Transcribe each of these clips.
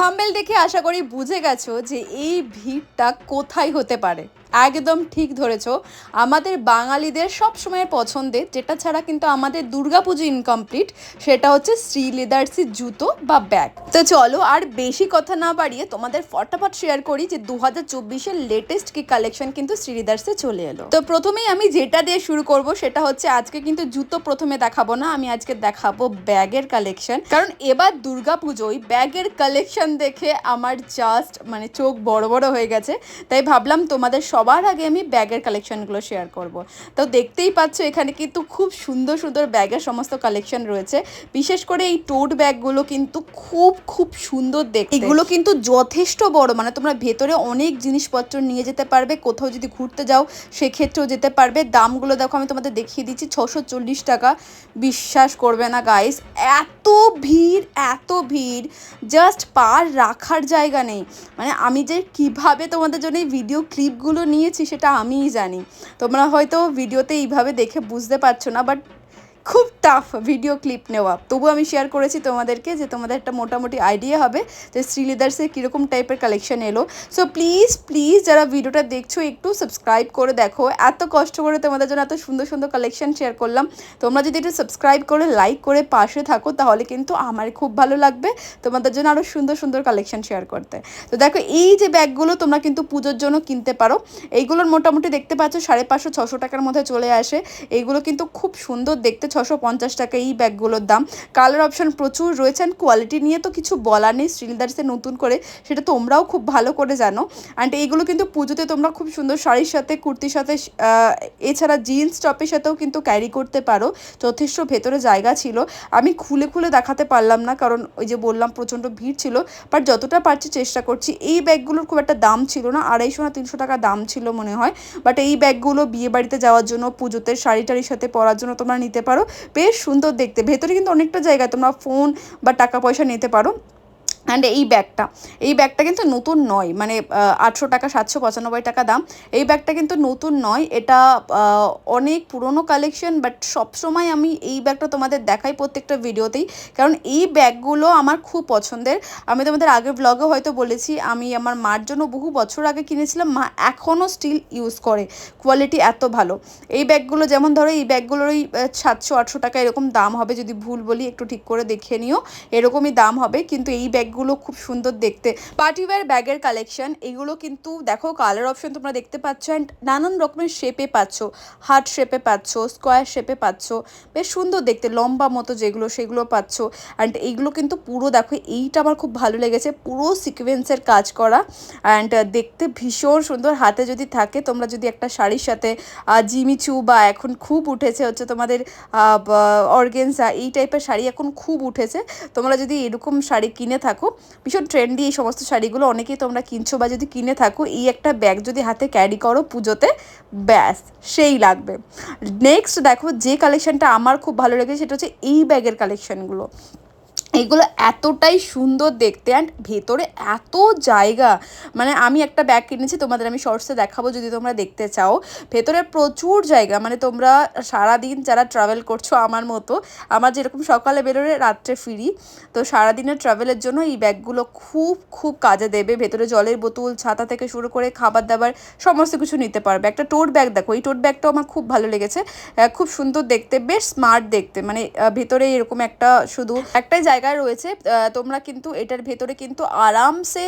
Thumbnail দেখে আশা করি বুঝে গেছো যে এই ভিড়টা কোথায় হতে পারে। একদম ঠিক ধরেছো। আমাদের বাঙালিদের সব সময়ের পছন্দের, যেটা ছাড়া কিন্তু আমাদের দুর্গাপুজো ইনকমপ্লিট সেটা হচ্ছে শ্রী লেদার্সের জুতো বা ব্যাগ। তো চলো আর বেশি কথা না বাড়িয়ে তোমাদের ফটাফট শেয়ার করি যে দু হাজার চব্বিশের লেটেস্ট কি কালেকশন কিন্তু শ্রী লেদার্সে চলে এলো। তো প্রথমেই আমি যেটা দিয়ে শুরু করব, সেটা হচ্ছে আজকে কিন্তু জুতো প্রথমে দেখাবো না, আমি আজকে দেখাবো ব্যাগের কালেকশন কারণ এবার দুর্গা পুজোয় ব্যাগের কালেকশন দেখে আমার জাস্ট মানে চোখ বড় বড় হয়ে গেছে, তাই ভাবলাম তোমাদের সবার আগে আমি ব্যাগের কালেকশনগুলো শেয়ার করব। তো দেখতেই পাচ্ছ, এখানে কিন্তু খুব সুন্দর সুন্দর ব্যাগের সমস্ত কালেকশন রয়েছে। বিশেষ করে এই টোট ব্যাগগুলো কিন্তু খুব খুব সুন্দর দেখতে। এগুলো কিন্তু যথেষ্ট বড় মানে তোমরা ভেতরে অনেক জিনিসপত্র নিয়ে যেতে পারবে, কোথাও যদি ঘুরতে যাও, সেক্ষেত্রেও যেতে পারবে। দামগুলো দেখো, আমি তোমাদের দেখিয়ে দিচ্ছি, ছশো টাকা। বিশ্বাস করবে না গাইস এত ভিড় এত ভিড় জাস্ট পার রাখার জায়গা নেই। মানে আমি যে কীভাবে তোমাদের জন্য এই ভিডিও ক্লিপগুলো নিয়েছি সেটা আমিই জানি। তোমরা হয়তো ভিডিওতে এইভাবে দেখে বুঝতে পারছ না বাট খুব টাফ ভিডিও ক্লিপ নেওয়া। তবু আমি শেয়ার করেছি তোমাদেরকে যে তোমাদের একটা মোটামুটি আইডিয়া হবে যে শ্রীলেদার্সের কীরকম টাইপের কালেকশন এলো। সো প্লিজ প্লিজ যারা ভিডিওটা দেখছ, একটু সাবস্ক্রাইব করে দেখো। এত কষ্ট করে তোমাদের জন্য এত সুন্দর সুন্দর কালেকশন শেয়ার করলাম। তোমরা যদি একটু সাবস্ক্রাইব করে লাইক করে পাশে থাকো, তাহলে কিন্তু আমার খুব ভালো লাগবে তোমাদের জন্য আরও সুন্দর সুন্দর কালেকশন শেয়ার করতে। তো দেখো, এই যে ব্যাগগুলো তোমরা কিন্তু পুজোর জন্য কিনতে পারো। এইগুলোর মোটামুটি দেখতে পাচ্ছ, সাড়ে পাঁচশো, ছশো টাকার মধ্যে চলে আসে। এইগুলো কিন্তু খুব সুন্দর দেখতে ছশো পঞ্চাশ টাকা এই ব্যাগগুলোর দাম। কালার অপশন প্রচুর রয়েছে অ্যান্ড কোয়ালিটি নিয়ে তো কিছু বলার নেই। স্টিলদার্সে নতুন করে সেটা তোমরাও খুব ভালো করে জানো। অ্যান্ড এইগুলো কিন্তু পুজোতে তোমরা খুব সুন্দর শাড়ির সাথে, কুর্তির সাথে এছাড়া জিন্স টপের সাথেও কিন্তু ক্যারি করতে পারো। যথেষ্ট ভেতরে জায়গা ছিল। আমি খুলে খুলে দেখাতে পারলাম না কারণ ওই যে বললাম প্রচণ্ড ভিড় ছিল। বাট যতটা পারছি চেষ্টা করছি। এই ব্যাগগুলোর খুব একটা দাম ছিল না। আড়াইশো না তিনশো টাকা দাম ছিল মনে হয়। বাট এই ব্যাগগুলো বিয়ে বাড়িতে যাওয়ার জন্য, পুজোতে শাড়ি টাড়ির সাথে পরার জন্য তোমরা নিতে পারো। বেশ সুন্দর দেখতে। ভেতরে কিন্তু অনেকটা জায়গায় তোমরা ফোন বা টাকা পয়সা নিতে পারো। অ্যান্ড এই ব্যাগটা এই ব্যাগটা কিন্তু নতুন নয় মানে আটশো টাকা, সাতশো পঁচানব্বই টাকা দাম। এই ব্যাগটা কিন্তু নতুন নয়, এটা অনেক পুরনো কালেকশন বাট সবসময় আমি এই ব্যাগটা তোমাদের দেখাই প্রত্যেকটা ভিডিওতেই। কারণ এই ব্যাগগুলো আমার খুব পছন্দের। আমি তোমাদের আগের ব্লগে হয়তো বলেছি, আমি আমার মার জন্য বহু বছর আগে কিনেছিলাম, মা এখনও স্টিল ইউজ করে। কোয়ালিটি এত ভালো। এই ব্যাগগুলো যেমন ধরো, এই ব্যাগগুলোর ওই সাতশো, আটশো টাকা এরকম দাম হবে। যদি ভুল বলি, একটু ঠিক করে দেখে নিও, এরকমই দাম হবে। কিন্তু এই ব্যাগগুলো খুব সুন্দর দেখতে। পার্টিওয়্যার ব্যাগের কালেকশন এগুলো কিন্তু দেখো কালার অপশন তোমরা দেখতে পাচ্ছ অ্যান্ড নানান রকমের শেপে পাচ্ছ। হার্ট শেপে পাচ্ছ স্কোয়ার শেপে পাচ্ছ, বেশ সুন্দর দেখতে, লম্বা মতো যেগুলো সেগুলো পাচ্ছ। অ্যান্ড এইগুলো কিন্তু পুরো দেখো, এইটা আমার খুব ভালো লেগেছে, পুরো সিকোয়েন্সের কাজ করা। অ্যান্ড দেখতে ভীষণ সুন্দর, হাতে যদি থাকে তোমরা যদি একটা শাড়ির সাথে জিমিচু বা এখন খুব উঠেছে হচ্ছে তোমাদের অর্গেনসা এই টাইপের শাড়ি এখন খুব উঠেছে। তোমরা যদি এরকম শাড়ি কিনে থাকো ভীষণ ট্রেন্ডি এই সমস্ত শাড়িগুলো। অনেকেই তোমরা কিনছো বা যদি কিনে থাকো, এই একটা ব্যাগ যদি হাতে ক্যারি করো পুজোতে, ব্যাস, সেই লাগবে। নেক্সট দেখো, যে কালেকশনটা আমার খুব ভালো লেগেছে, সেটা হচ্ছে এই ব্যাগের কালেকশনগুলো এগুলো এতটাই সুন্দর দেখতে অ্যান্ড ভেতরে এত জায়গা। মানে আমি একটা ব্যাগ কিনেছি, তোমাদের আমি শর্টসে দেখাবো যদি তোমরা দেখতে চাও। ভেতরে প্রচুর জায়গা মানে তোমরা সারাদিন যারা ট্রাভেল করছ আমার মতো, আমার যেরকম সকালে বেরোলে রাত্রে ফিরি তো সারাদিনের ট্রাভেলের জন্য এই ব্যাগগুলো খুব খুব কাজে দেবে। ভেতরে জলের বোতল, ছাতা থেকে শুরু করে খাবার দাবার, সমস্ত কিছু নিতে পারবে। একটা টোট ব্যাগ দেখো, এই টোট ব্যাগটাও আমার খুব ভালো লেগেছে। খুব সুন্দর দেখতে, বেশ স্মার্ট দেখতে। মানে ভেতরে এরকম একটা শুধু একটাই জায়গা রয়েছে আহ, তোমরা কিন্তু এটার ভেতরে কিন্তু আরামসে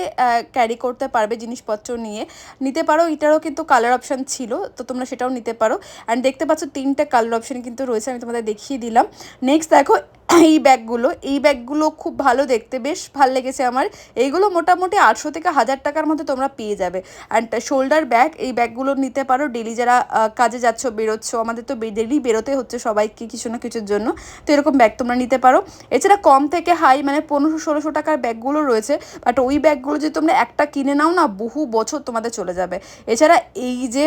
ক্যারি করতে পারবে জিনিসপত্র নিয়ে। নিতে পারো এটারও কিন্তু কালার অপশান ছিল তো তোমরা সেটাও নিতে পারো। অ্যান্ড দেখতে পাচ্ছ তিনটা কালার অপশান কিন্তু রয়েছে আমি তোমাদের দেখিয়ে দিলাম। নেক্সট দেখো এই ব্যাগগুলো এই ব্যাগগুলো খুব ভালো দেখতে, বেশ ভালো লেগেছে আমার। এইগুলো মোটামুটি আটশো থেকে হাজার টাকার মধ্যে তোমরা পেয়ে যাবে। অ্যান্ড শোল্ডার ব্যাগ এই ব্যাগগুলো নিতে পারো। ডেলি যারা কাজে যাচ্ছ, বেরোচ্ছ, আমাদের তো ডেলি বেরোতে হচ্ছে সবাইকে কিছু না কিছুর জন্য। তো এরকম ব্যাগ তোমরা নিতে পারো। এছাড়া কম থেকে হাই মানে পনেরোশো, ষোলোশো টাকার ব্যাগগুলো রয়েছে। বাট ওই ব্যাগগুলো যদি তোমরা একটা কিনে নাও না, বহু বছর তোমাদের চলে যাবে। এছাড়া এই যে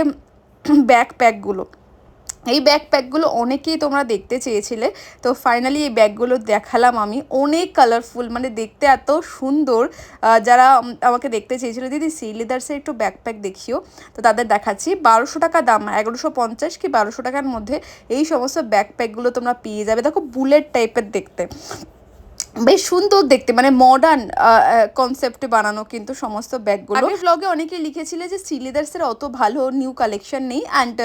ব্যাগ প্যাকগুলো এই ব্যাকপ্যাকগুলো অনেকেই তোমরা দেখতে চেয়েছিলে। তো ফাইনালি এই ব্যাগগুলো দেখালাম আমি। অনেক কালারফুল মানে দেখতে এত সুন্দর। যারা আমাকে দেখতে চেয়েছিলো, দিদি সি লেদার্সের একটু ব্যাকপ্যাক দেখিও। তো তাদের দেখাচ্ছি। বারোশো টাকা দাম, এগারোশো পঞ্চাশ কি বারোশো টাকার মধ্যে এই সমস্ত ব্যাকপ্যাকগুলো তোমরা পেয়ে যাবে। দেখো বুলেট টাইপের দেখতে। বেশ সুন্দর দেখতে মানে মডার্ন কনসেপ্টে বানানো কিন্তু সমস্ত ব্যাগগুলো। ব্লগে অনেকেই লিখেছিলে যে সিলিদার্সের অত ভালো নিউ কালেকশন নেই অ্যান্ড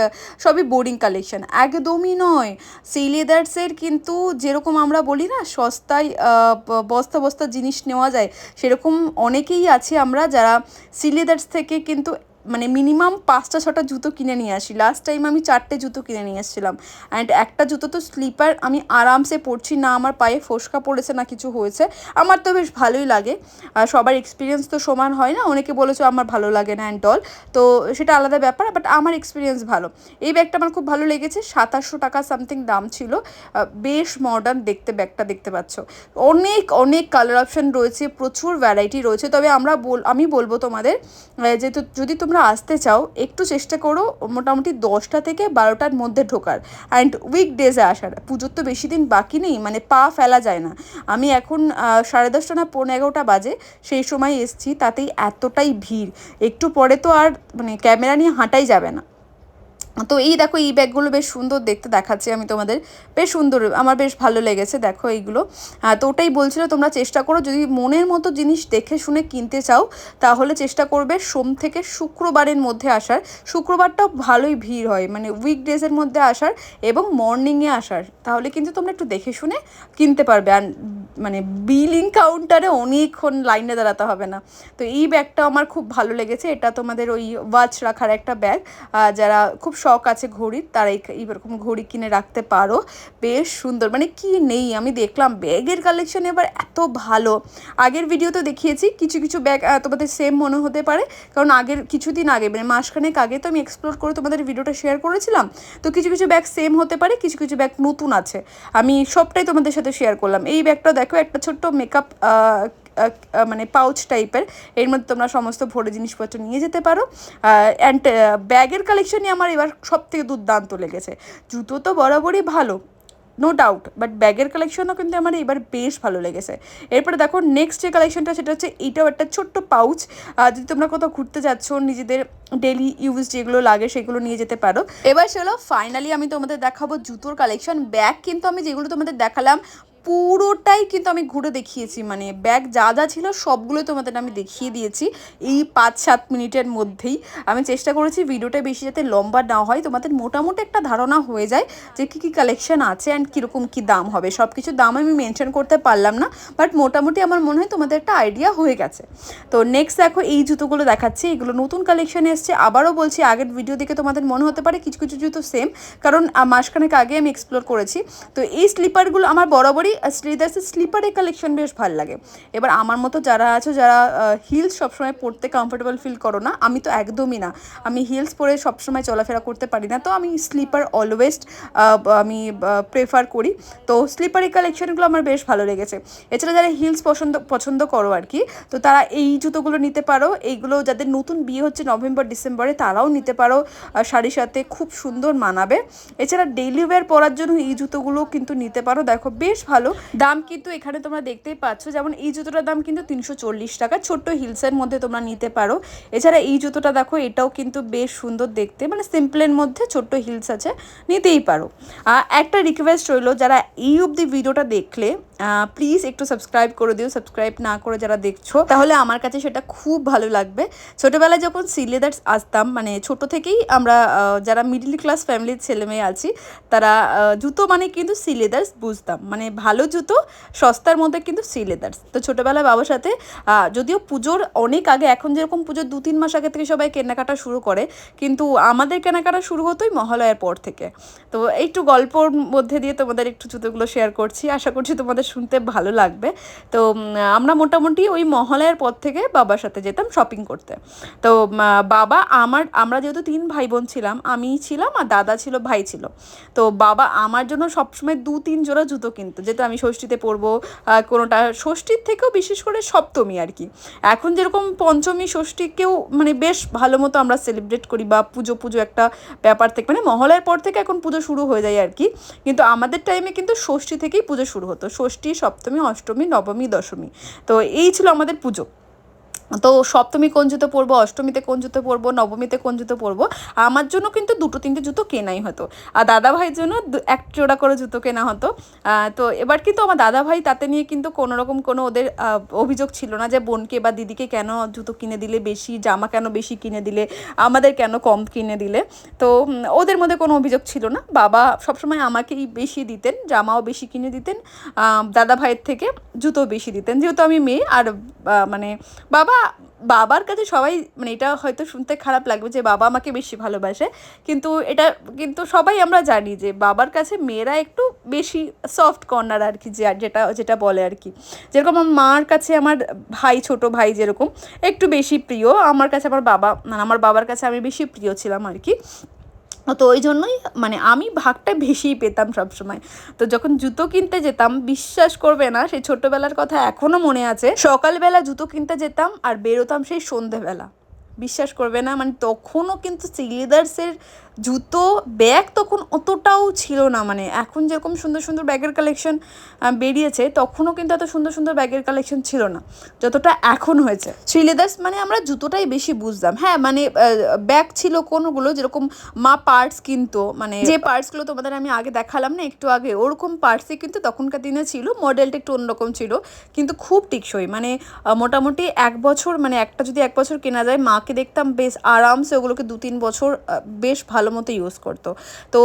সবই বোরিং কালেকশন একদমই নয়। সিলিদার্সের কিন্তু যেরকম আমরা বলি না, সস্তায় বস্তা বস্তা জিনিস নেওয়া যায়, সেরকম অনেকেই আছে আমরা যারা সিলিদার্স থেকে কিন্তু মানে মিনিমাম পাঁচটা, ছটা জুতো কিনে নিয়ে আসি। লাস্ট টাইম আমি চারটে জুতো কিনে নিয়ে এসেছিলাম। অ্যান্ড একটা জুতো তো স্লিপার আমি আরামসে পরছি না, আমার পায়ে ফোসকা পড়েছে না, কিছু হয়েছে। আমার তো বেশ ভালোই লাগে। আর সবার এক্সপিরিয়েন্স তো সমান হয় না। অনেকে বলেছে আমার ভালো লাগে না অ্যান্ড অল তো সেটা আলাদা ব্যাপার বাট আমার এক্সপিরিয়েন্স ভালো। এই ব্যাগটা আমার খুব ভালো লেগেছে। সাতাশশো টাকা সামথিং দাম ছিল। বেশ মডার্ন দেখতে ব্যাগটা দেখতে পাচ্ছ। অনেক অনেক কালার অপশন রয়েছে। প্রচুর ভ্যারাইটি রয়েছে। তবে আমরা বল, আমি বলব তোমাদের যেহেতু যদি তোমরা আসতে চাও, একটু চেষ্টা করো মোটামুটি দশটা থেকে বারোটার মধ্যে ঢোকার। অ্যান্ড উইকডেজে আসার। পুজোর তো বেশি দিন বাকি নেই মানে পা ফেলা যায় না। আমি এখন সাড়ে দশটা না পৌনে এগারোটা বাজে, সেই সময় এসছি, তাতেই এতটাই ভিড়। একটু পরে তো আর মানে ক্যামেরা নিয়ে হাঁটাই যাবে না। তো এই দেখো, এই ব্যাগগুলো বেশ সুন্দর দেখতে দেখাচ্ছি আমি তোমাদের। বেশ সুন্দর, আমার বেশ ভালো লেগেছে, দেখো এইগুলো। তো ওটাই বলছিল, তোমরা চেষ্টা করো, যদি মনের মতো জিনিস দেখে শুনে কিনতে চাও, তাহলে চেষ্টা করবে সোম থেকে শুক্রবারের মধ্যে আসার। শুক্রবারটাও ভালোই ভিড় হয় মানে উইকডেজের মধ্যে আসার এবং মর্নিংয়ে আসার। তাহলে কিন্তু তোমরা একটু দেখে শুনে কিনতে পারবে, আর মানে বিলিং কাউন্টারে অনেকক্ষণ লাইনে দাঁড়াতে হবে না। তো এই ব্যাগটা আমার খুব ভালো লেগেছে, এটা তোমাদের ওই ওয়াচ রাখার একটা ব্যাগ যারা খুব শখ আছে ঘড়ির তারা এই- এইরকম ঘড়ি কিনে রাখতে পারো। বেশ সুন্দর। মানে কি নেই? আমি দেখলাম ব্যাগের কালেকশন এবার এত ভালো। আগের ভিডিওতে দেখিয়েছি, কিছু কিছু ব্যাগ তোমাদের সেম মনে হতে পারে। কারণ আগের, কিছুদিন আগে মানে মাসখানেক আগে তো আমি এক্সপ্লোর করে তোমাদের ভিডিওটা শেয়ার করেছিলাম। তো কিছু কিছু ব্যাগ সেম হতে পারে, কিছু কিছু ব্যাগ নতুন আছে। আমি সবটাই তোমাদের সাথে শেয়ার করলাম। এই ব্যাগটা দেখো, একটা ছোট্ট মেকআপ মানে পাউচ টাইপের এর মধ্যে তোমরা সমস্ত ভরে জিনিসপত্র নিয়ে যেতে পারো। অ্যান্ড ব্যাগের কালেকশনই আমার এবার সব থেকে দুর্দান্ত লেগেছে। জুতো তো বরাবরই ভালো নো ডাউট বাট ব্যাগের কালেকশনও কিন্তু আমার এবার বেশ ভালো লেগেছে। এরপরে দেখো নেক্সট যে কালেকশনটা সেটা হচ্ছে এইটাও একটা ছোট্ট পাউচ যদি তোমরা কোথাও ঘুরতে যাচ্ছ, নিজেদের ডেলি ইউজ যেগুলো লাগে সেগুলো নিয়ে যেতে পারো। এবার চলো ফাইনালি আমি তোমাদের দেখাবো জুতোর কালেকশন ব্যাগ কিন্তু আমি যেগুলো তোমাদের দেখালাম পুরোটাই কিন্তু আমি ঘুরে দেখিয়েছি মানে ব্যাগ যা যা ছিল সবগুলো তোমাদের আমি দেখিয়ে দিয়েছি। এই পাঁচ সাত মিনিটের মধ্যেই আমি চেষ্টা করেছি ভিডিওটা বেশি যাতে লম্বা না হয়। তোমাদের মোটামুটি একটা ধারণা হয়ে যায় যে কী কী কালেকশন আছে অ্যান্ড কীরকম কী দাম হবে। সব কিছু দাম আমি মেনশন করতে পারলাম না বাট মোটামুটি আমার মনে হয় তোমাদের একটা আইডিয়া হয়ে গেছে। তো নেক্সট দেখো, এই জুতোগুলো দেখাচ্ছি। এগুলো নতুন কালেকশন এসছে। আবারও বলছি, আগের ভিডিও দেখে তোমাদের মনে হতে পারে কিছু কিছু জুতো সেম কারণ মাসখানেক আগে আমি এক্সপ্লোর করেছি। তো এই স্লিপারগুলো আমার বরাবরই স্লিদার্সের স্লিপারের কালেকশন বেশ ভালো লাগে। এবার আমার মতো যারা আছো, যারা হিলস সবসময় পরতে কমফোর্টেবল ফিল করো না, আমি তো একদমই না। আমি হিলস পরে সবসময় চলাফেরা করতে পারি না, তো আমি স্লিপার অলওয়েজ আমি প্রেফার করি। তো স্লিপারের কালেকশনগুলো আমার বেশ ভালো লেগেছে। এছাড়া যারা হিলস পছন্দ পছন্দ করো আর কি, তো তারা এই জুতোগুলো নিতে পারো। এইগুলো যাদের নতুন বিয়ে হচ্ছে নভেম্বর, ডিসেম্বরে, তারাও নিতে পারো। শাড়ির সাথে খুব সুন্দর মানাবে। এছাড়া ডেইলি ওয়্যার পরার জন্য এই জুতোগুলো কিন্তু নিতে পারো। দেখো, বেশ ভালো দাম কিন্তু এখানে তোমরা দেখতেই পাচ্ছ, যেমন এই জুতোটার দাম কিন্তু তিনশো চল্লিশ টাকা। ছোট্ট হিলসের মধ্যে তোমরা নিতে পারো। এছাড়া এই জুতোটা দেখো, এটাও কিন্তু বেশ সুন্দর দেখতে। মানে সিম্পলের মধ্যে ছোট্ট হিলস আছে, নিতেই পারো। একটা রিকোয়েস্ট রইল, যারা এই অবধি ভিডিওটা দেখলে প্লিজ একটু সাবস্ক্রাইব করে দিও সাবস্ক্রাইব না করে যারা দেখছ, তাহলে আমার কাছে সেটা খুব ভালো লাগবে। ছোটোবেলায় যখন সিলেদার্স আসতাম মানে ছোট থেকেই আমরা যারা মিডল ক্লাস ফ্যামিলির ছেলে মেয়ে আছি, তারা জুতো মানে কিন্তু সিলেদার্স বুঝতাম। মানে ভালো জুতো, সস্তার মধ্যে কিন্তু সিলেদার্স। তো ছোটোবেলায় বাবার সাথে যদিও পুজোর অনেক আগে, এখন যেরকম পুজোর দু তিন মাস আগে থেকে সবাই কেনাকাটা শুরু করে, কিন্তু আমাদের কেনাকাটা শুরু হতোই মহালয়ার পর থেকে। তো একটু গল্পর মধ্যে দিয়ে তোমাদের একটু জুতোগুলো শেয়ার করছি। আশা করছি তোমাদের শুনতে ভালো লাগবে। তো আমরা মোটামুটি ওই মহালয়ার পর থেকে বাবার সাথে যেতাম শপিং করতে। তো বাবা আমার, আমরা যেহেতু তিন ভাই বোন ছিলাম আমি ছিলাম আর দাদা ছিল, ভাই ছিল। তো, বাবা আমার জন্য সবসময় দু তিন জোড়া জুতো কিনতো, যেহেতু আমি ষষ্ঠীতে পরবো কোনোটা ষষ্ঠীর থেকেও বিশেষ করে সপ্তমী আর কি। এখন যেরকম পঞ্চমী, ষষ্ঠীকেও মানে বেশ ভালো মতো আমরা সেলিব্রেট করি বা পুজো পুজো একটা ব্যাপার থেকে মানে মহলার পর থেকে এখন পুজো শুরু হয়ে যায় আর কি। কিন্তু আমাদের টাইমে কিন্তু ষষ্ঠী থেকেই পুজো শুরু হতো। ষষ্ঠী সপ্তমী অষ্টমী নবমী দশমী। তো এই ছিল আমাদের পুজো। তো সপ্তমী কোন জুতো পরবো অষ্টমীতে কোন জুতো পরবো নবমীতে কোন জুতো পরবো আমার জন্য কিন্তু দুটো তিনটে জুতো কেনাই হতো। আর দাদা ভাইয়ের জন্য এক জোড়া করে জুতো কেনা হতো। তো এবার কিন্তু আমার দাদা ভাই তাতে নিয়ে কিন্তু কোনো রকম কোনো ওদের অভিযোগ ছিল না যে বোনকে বা দিদিকে কেন জুতো কিনে দিলে বেশি জামা কেন বেশি কিনে দিলে আমাদের কেন কম কিনে দিলে। তো ওদের মধ্যে কোনো অভিযোগ ছিল না। বাবা সবসময় আমাকেই বেশি দিতেন জামাও বেশি কিনে দিতেন আহ, দাদা ভাইয়ের থেকে জুতো বেশি দিতেন। যেহেতু আমি মেয়ে আর মানে বাবা বাবার কাছে সবাই মানে এটা হয়তো শুনতে খারাপ লাগবে যে বাবা আমাকে বেশি ভালোবাসে, কিন্তু এটা, কিন্তু সবাই আমরা জানি যে বাবার কাছে মেয়েরা একটু বেশি সফট কর্নার আর কি, যে যেটা যেটা বলে আর কি। যেরকম আমার মার কাছে আমার ভাই, ছোট ভাই যেরকম, একটু বেশি প্রিয়, আমার কাছে আমার বাবা মানে আমার বাবার কাছে আমি বেশি প্রিয় ছিলাম আর কি। তো ওই জন্যই মানে আমি ভাগটা বেশিই পেতাম সবসময়। তো যখন জুতো কিনতে যেতাম, বিশ্বাস করবে না, সেই ছোট্টবেলার কথা এখনও মনে আছে, সকালবেলা জুতো কিনতে যেতাম আর বেরোতাম সেই সন্ধেবেলা। বিশ্বাস করবে না মানে তখনও কিন্তু সিলিদার্সের জুতো ব্যাগ তখন অতটাও ছিল না। মানে এখন যেরকম সুন্দর সুন্দর ব্যাগের কালেকশন বেরিয়েছে, তখনও কিন্তু এত সুন্দর সুন্দর ব্যাগের কালেকশন ছিল না, যতটা এখন হয়েছে। শ্রীলেদার্স মানে আমরা জুতোটাই বেশি বুঝতাম। হ্যাঁ মানে ব্যাগ ছিল কোনগুলো, যেরকম মা পার্টস কিনতো মানে যে পার্টসগুলো তোমাদের আমি আগে দেখালাম না, একটু আগে, ওরকম পার্টসই কিন্তু তখনকার দিনে ছিল মডেলটা একটু অন্যরকম ছিল, কিন্তু খুব টিকসই। মানে মোটামুটি এক বছর মানে একটা যদি এক বছর কেনা যায়, মাকে দেখতাম বেশ আরামসে, ওগুলোকে দু তিন বছর বেশ ভালো মতো ইউজ করতো। তো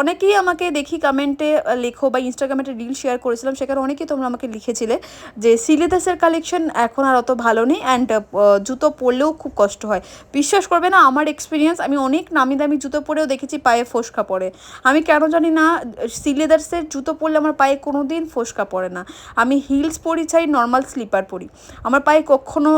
অনেকেই আমাকে দেখি কমেন্টে লেখো বা ইনস্টাগ্রামে একটা রিল শেয়ার করেছিলাম, সেখানে অনেকেই তোমরা আমাকে লিখেছিলে যে, সিলেদাসের কালেকশন এখন আর অত ভালো নেই অ্যান্ড জুতো পরলেও খুব কষ্ট হয়। বিশ্বাস করবে না, আমার এক্সপিরিয়েন্স আমি অনেক নামি দামি জুতো পরেও দেখেছি পায়ে ফোসকা পড়ে। আমি কেন জানি না সিলেদার্সের জুতো পরলে আমার পায়ে কোনো দিন ফোসকা পড়ে না। আমি হিলস পরি চাই নর্মাল স্লিপার পরি। আমার পায়ে কখনো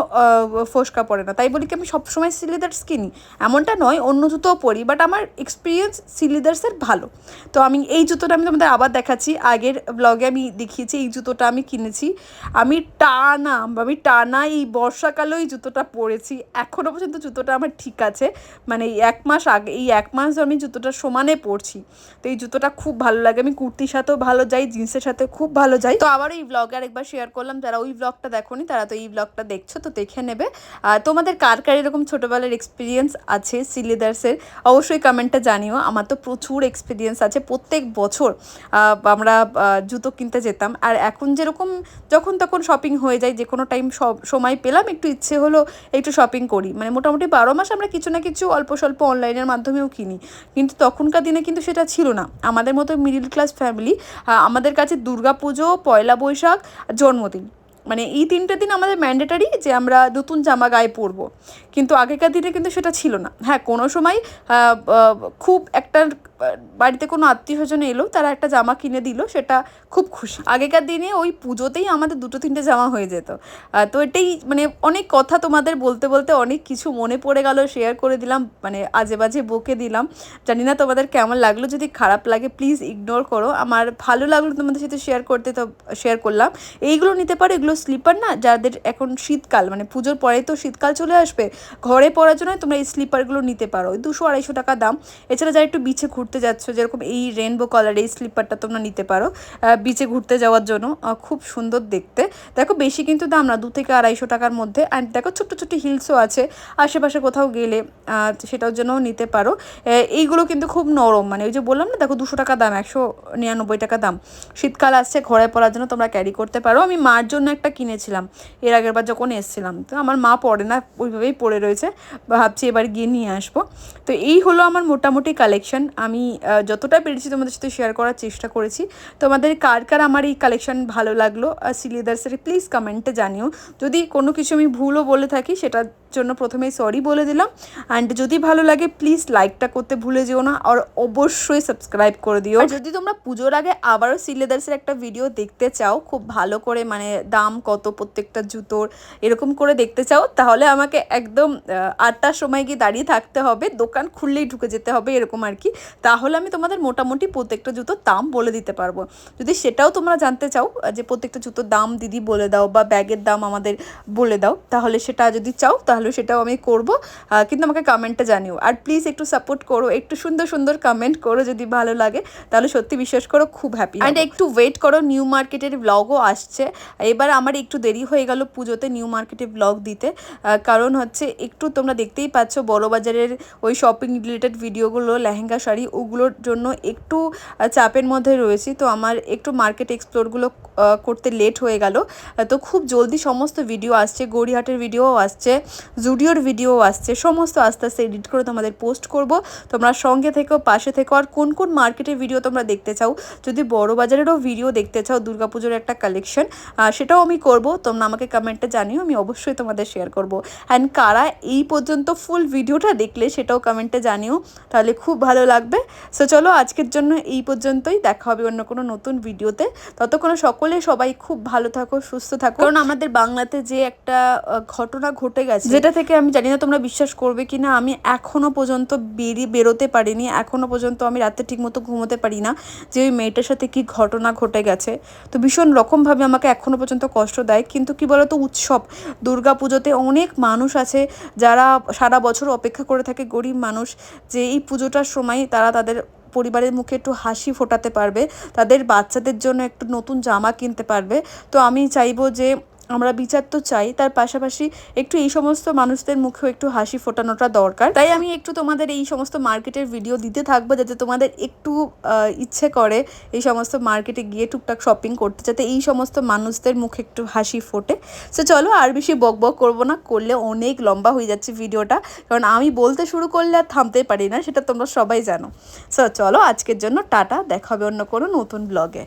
ফোসকা পড়ে না। তাই বলি কি, আমি সবসময় সিলিদার্স কিনি এমনটা নয়, অন্য জুতোও পরি বাট আমার এক্সপিরিয়েন্স সিলিদার্সের ভালো। তো আমি এই জুতোটা আমি তোমাদের আবার দেখাচ্ছি। আগের ব্লগে আমি দেখিয়েছি, এই জুতোটা আমি কিনেছি। আমি টানা আমি টানা এই বর্ষাকালেও এই জুতোটা পরেছি। এখনও পর্যন্ত জুতোটা আমার ঠিক আছে। মানে এই এক মাস আগে, এই এক মাস আমি জুতোটা সমানে পরছি। তো এই জুতোটা খুব ভালো লাগে। আমি কুর্তির সাথেও ভালো যাই, জিন্সের সাথে খুব ভালো যাই। তো আবার এই ব্লগে আরেকবার শেয়ার করলাম। যারা ওই ব্লগটা দেখোনি, তারা তো এই ব্লগটা দেখছ, তো দেখে নেবে। তোমাদের কার কার এরকম ছোটোবেলার এক্সপিরিয়েন্স আছে সিলিদার্সের অবশ্যই কমেন্টে জানিও, আমার তো প্রচুর এক্সপিরিয়েন্স আছে। প্রত্যেক বছর আমরা জুতো কিনতে যেতাম। আর এখন যেরকম যখন তখন শপিং হয়ে যায় যে কোনো টাইম সব সময় পেলাম, একটু ইচ্ছে হলো একটু শপিং করি। মানে মোটামুটি বারো মাস আমরা কিছু না কিছু অল্প স্বল্প অনলাইনের মাধ্যমেও কিনি। কিন্তু তখনকার দিনে কিন্তু সেটা ছিল না। আমাদের মতো মিডিল ক্লাস ফ্যামিলি আমাদের কাছে দুর্গাপুজো, পয়লা বৈশাখ, জন্মদিন। মানে এই তিনটে দিন আমাদের ম্যান্ডেটারি যে আমরা নতুন জামা গায়ে পরবো। কিন্তু আগেকার দিনে কিন্তু সেটা ছিল না। হ্যাঁ কোনো সময় খুব একটা বাড়িতে কোনো আত্মীয় স্বজন এলো, তারা একটা জামা কিনে দিল, সেটা খুব খুশি। আগেকার দিনে ওই পুজোতেই আমাদের দুটো তিনটে জামা হয়ে যেত। তো এটাই মানে অনেক কথা তোমাদের বলতে বলতে অনেক কিছু মনে পড়ে গেল শেয়ার করে দিলাম মানে আজে বাজে বকে দিলাম। জানি না তোমাদের কেমন লাগল, যদি খারাপ লাগে প্লিজ ইগনোর করো। আমার ভালো লাগল তোমাদের সাথে শেয়ার করতে, তো শেয়ার করলাম। এইগুলো নিতে পারো, এগুলো স্লিপার না যাদের এখন শীতকাল মানে পুজোর পরে তো শীতকাল চলে আসবে, ঘরে পরার জন্য তোমরা এই স্লিপারগুলো নিতে পারো। দুশো আড়াইশো টাকা দাম। এছাড়া যারা একটু বিচে ঘুরতে যাচ্ছ, যেরকম এই রেনবো কালার এই স্লিপারটা তোমরা নিতে পারো বিচে ঘুরতে যাওয়ার জন্য খুব সুন্দর দেখতে। দেখো, বেশি কিন্তু দাম না, দু থেকে আড়াইশো টাকার মধ্যে। অ্যান্ড দেখো, ছোট্ট ছোট্ট হিলসও আছে। আশেপাশে কোথাও গেলে সেটার জন্যও নিতে পারো। এইগুলো কিন্তু খুব নরম মানে ওই যে বললাম না, দেখো, দুশো টাকা দাম, একশো নিরানব্বই টাকা দাম। শীতকাল আসছে, ঘরে পড়ার জন্য তোমরা ক্যারি করতে পারো। আমি মার জন্য কিনেছিলাম। এর আগের বার যখন এসেছিলাম, তো আমার মা পড়ে না, ওইভাবেই পড়ে রয়েছে। ভাবছি এবার গিয়ে নিয়ে আসব। তো এই হলো আমার মোটামুটি কালেকশন আমি যতটা পেরেছি তোমাদের সাথে শেয়ার করার চেষ্টা করেছি। তোমাদের কার কার আমার এই কালেকশন ভালো লাগল, আর সিলিদার্সের প্লিজ কমেন্টে জানিও। যদি কোনো কিছু আমি ভুলও বলে থাকি সেটার জন্য প্রথমেই সরি বলে দিলাম। অ্যান্ড যদি ভালো লাগে প্লিজ লাইকটা করতে ভুলে যেও না, আর অবশ্যই সাবস্ক্রাইব করে দিও। যদি তোমরা পুজোর আগে আবারও সিলেদার্সের একটা ভিডিও দেখতে চাও, খুব ভালো করে মানে দাম কত, প্রত্যেকটা জুতোর, এরকম করে দেখতে চাও, তাহলে আমাকে একদম আটটার সময় গিয়ে দাঁড়িয়ে থাকতে হবে, দোকান খুললেই ঢুকে যেতে হবে, এরকম আর কি। তাহলে আমি তোমাদের মোটামুটি প্রত্যেকটা জুতোর দাম বলে দিতে পারব। যদি সেটাও তোমরা জানতে চাও, যে প্রত্যেকটা জুতোর দাম দিদি বলে দাও বা ব্যাগের দাম আমাদের বলে দাও, তাহলে সেটা যদি চাও, তাহলে সেটাও আমি করব। কিন্তু আমাকে কমেন্টে জানিও। আর প্লিজ একটু সাপোর্ট করো একটু সুন্দর সুন্দর কমেন্ট করো যদি ভালো লাগে তাহলে সত্যি বিশ্বাস করো খুব হ্যাপি অ্যান্ড একটু ওয়েট করো নিউ মার্কেটের ব্লগও আসছে। এবার আমার একটু দেরি হয়ে গেল পুজোতে নিউ মার্কেটে ব্লগ দিতে। কারণ হচ্ছে একটু তোমরা দেখতেই পাচ্ছ বড় বাজারের ওই শপিং রিলেটেড ভিডিওগুলো লেহেঙ্গা শাড়ি ওগুলোর জন্য একটু চাপের মধ্যে রয়েছি। তো আমার একটু মার্কেট এক্সপ্লোরগুলো করতে লেট হয়ে গেল। তো খুব জলদি সমস্ত ভিডিও আসছে গড়িয়াহাটের ভিডিও আসছে। জুডিওর ভিডিও আসছে সমস্ত আস্তে আস্তে এডিট করে তোমাদের পোস্ট করব। তোমরা সঙ্গে থেকেও পাশে থেকো আর কোন কোন মার্কেটের ভিডিও তোমরা দেখতে চাও? যদি বড় বাজারেরও ভিডিও দেখতে চাও দুর্গাপুজোর একটা কালেকশন সেটাও আমি করব। তোমরা আমাকে কমেন্টে জানিও আমি অবশ্যই তোমাদের শেয়ার করব। অ্যান্ড কারা এই পর্যন্ত ফুল ভিডিওটা দেখলে সেটাও কমেন্টে জানিও তাহলে খুব ভালো লাগবে। সো চলো আজকের জন্য এই পর্যন্তই দেখা হবে অন্য কোনো নতুন ভিডিওতে ততক্ষণে সকলে সবাই খুব ভালো থাকো সুস্থ থাকো। কারণ আমাদের বাংলাতে যে একটা ঘটনা ঘটে গেছে যেটা থেকে আমি জানি না তোমরা বিশ্বাস করবে কি না আমি এখনও পর্যন্ত বেরিয়ে বেরোতে পারিনি এখনও পর্যন্ত আমি রাতে ঠিকমতো ঘুমোতে পারি না যে ওই মেয়েটার সাথে কি ঘটনা ঘটে গেছে। তো ভীষণ রকমভাবে আমাকে এখনও পর্যন্ত কষ্ট দেয়, কিন্তু কি বলতো উৎসব দুর্গা পুজোতে অনেক মানুষ আছে যারা সারা বছর অপেক্ষা করে থাকে গরিব মানুষ, যে এই পুজোটার সময় তারা তাদের পরিবারের মুখে একটু হাসি ফোটাতে পারবে, তাদের বাচ্চাদের জন্য একটু নতুন জামা কিনতে পারবে। তো আমি চাইব যে আমরা বিচার তো চাই, তার পাশাপাশি একটু এই সমস্ত মানুষদের মুখেও একটু হাসি ফোটানোটা দরকার। তাই আমি একটু তোমাদের এই সমস্ত মার্কেটের ভিডিও দিতে থাকব, যাতে তোমাদের একটু ইচ্ছে করে এই সমস্ত মার্কেটে গিয়ে টুকটাক শপিং করতে, যাতে এই সমস্ত মানুষদের মুখে একটু হাসি ফোটে। সো চলো আর বেশি বক বক করব না, করলে অনেক লম্বা হয়ে যাচ্ছে ভিডিওটা, কারণ আমি বলতে শুরু করলে আর থামতে পারি না, সেটা তোমরা সবাই জানো। সো চলো আজকের জন্য টাটা, দেখা হবে অন্য কোনো নতুন ব্লগে